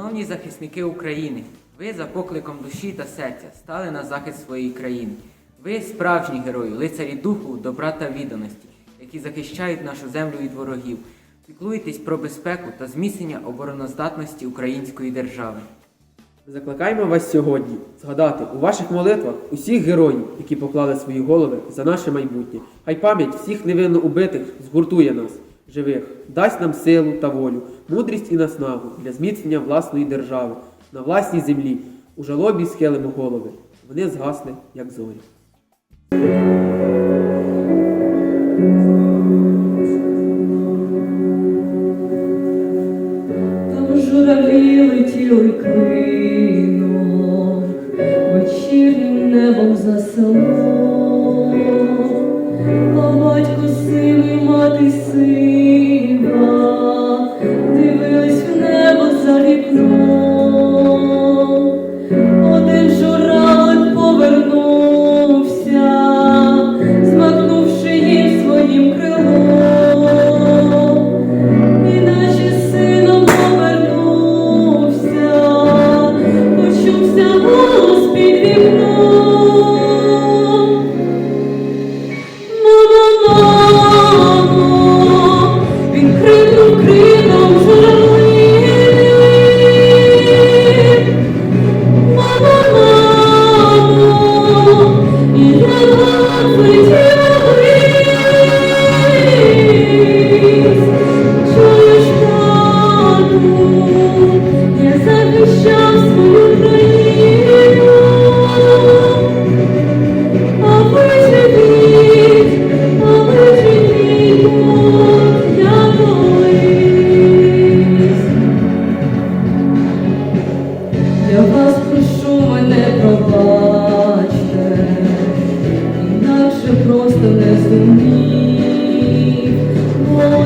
Шановні захисники України, ви за покликом душі та серця стали на захист своєї країни. Ви справжні герої, лицарі духу, добра та відданості, які захищають нашу землю від ворогів. Піклуєтесь про безпеку та зміцнення обороноздатності української держави. Закликаємо вас сьогодні згадати у ваших молитвах усіх героїв, які поклали свої голови за наше майбутнє. Хай пам'ять всіх невинно убитих згуртує нас, живих, дасть нам силу та волю, мудрість і наснагу для зміцнення власної держави на власній землі. У жалобі схилимо голови. Вони згасли, як зорі. Там журавлі летіли клином, вечірнім небом за селом, а батько сивий, мати сива,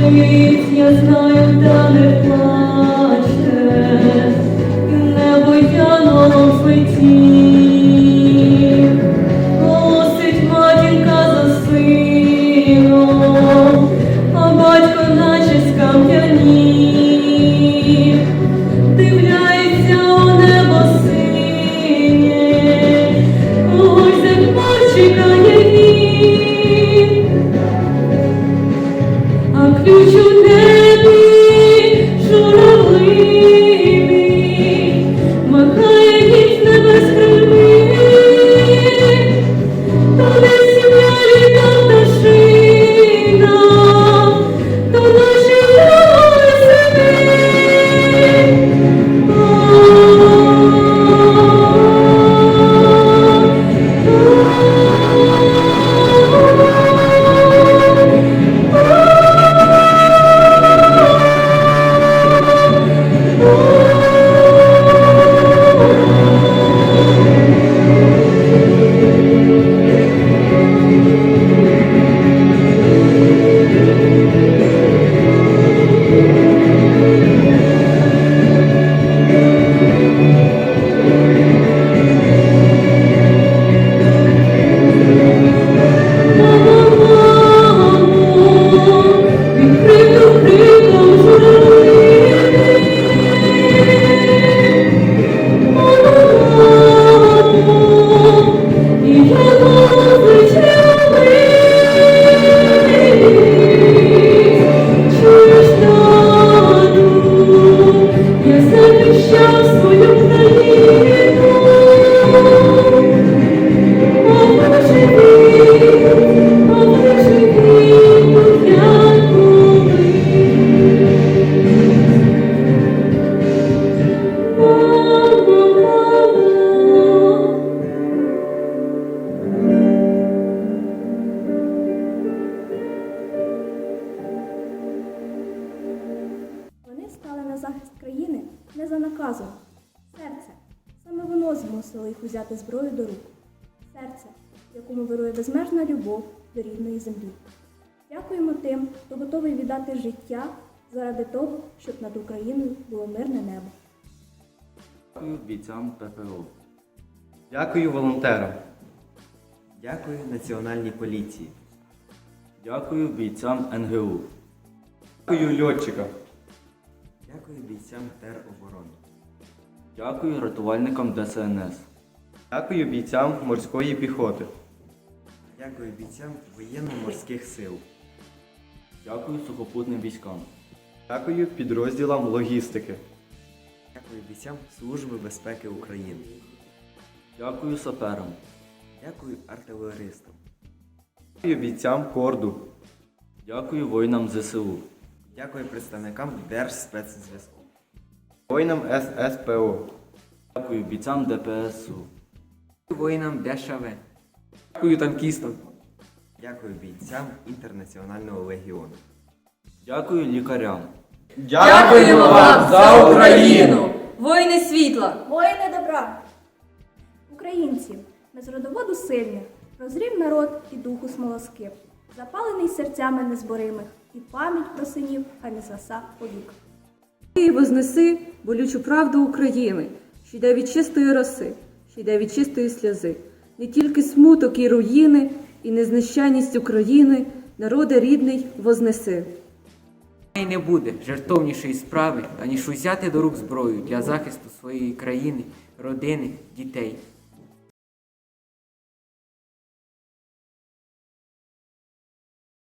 Болить, я знаю, та не плачте, за наказом. Серце. Саме воно змусило їх узяти зброю до рук. Серце, в якому вирує безмежна любов до рідної землі. Дякуємо тим, хто готовий віддати життя заради того, щоб над Україною було мирне небо. Дякую бійцям ППО. Дякую волонтерам. Дякую Національній поліції. Дякую бійцям НГУ. Дякую льотчикам. Дякую бійцям тероборони. Дякую рятувальникам ДСНС. Дякую бійцям морської піхоти. Дякую бійцям воєнно-морських сил. Дякую сухопутним військам. Дякую підрозділам логістики. Дякую бійцям Служби безпеки України. Дякую саперам. Дякую артилеристам. Дякую бійцям Корду. Дякую воїнам ЗСУ. Дякую представникам Держспецзв'язку. Воїнам ССПО. Дякую бійцям ДПСУ. Дякую Воїнам ДШВ. Дякую танкістам. Дякую бійцям Інтернаціонального легіону. Дякую лікарям. Дякуємо вам за Україну! Воїни світла! Воїни добра! Українці, ми з родоводу сильних, розрів народ і духу смолоскип, запалений серцями незборимих, і пам'ять про синів хай не згаса повік. І вознеси болючу правду України, що йде від чистої роси, що йде від чистої сльози. Не тільки смуток і руїни, і незнищайність України, народи рідний, вознеси. І не буде жертовнішої справи, аніж узяти до рук зброю для захисту своєї країни, родини, дітей.